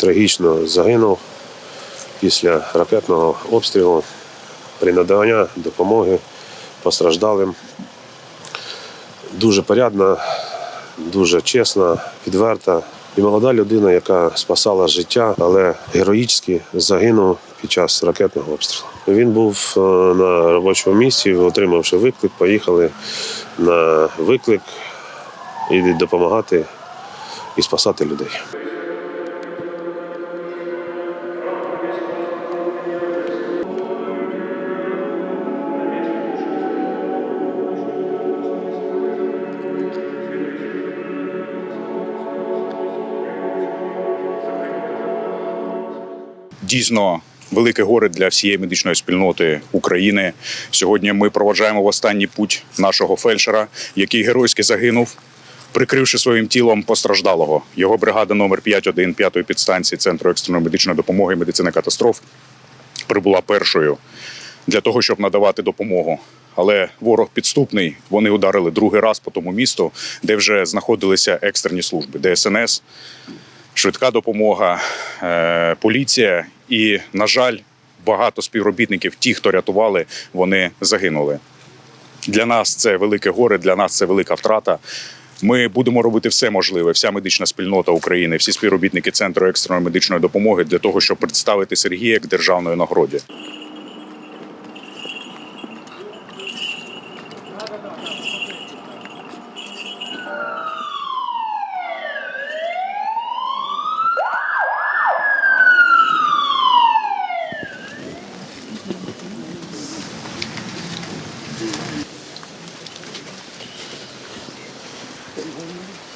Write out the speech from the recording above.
трагічно загинув після ракетного обстрілу при наданні допомоги постраждалим. Дуже порядна, дуже чесна, відверта і молода людина, яка спасала життя, але героїчно загинув під час ракетного обстрілу. Він був е, на робочому місці, отримавши виклик, поїхали на виклик і допомагати і спасати людей. Дійсно велике горе для всієї медичної спільноти України. Сьогодні ми проводжаємо в останній путь нашого фельдшера, який геройськи загинув. Прикривши своїм тілом постраждалого, його бригада номер 5-1 5-ї підстанції Центру екстреної медичної допомоги і медицини катастроф прибула першою для того, щоб надавати допомогу. Але ворог підступний. Вони ударили другий раз по тому місту, де вже знаходилися екстрені служби ДСНС, швидка допомога, е, поліція. І, на жаль, багато співробітників, ті, хто рятували, вони загинули. Для нас це велике горе, для нас це велика втрата. Ми будемо робити все можливе, вся медична спільнота України, всі співробітники центру екстреної медичної допомоги для того, щоб представити Сергія як державної нагороді. Thank you.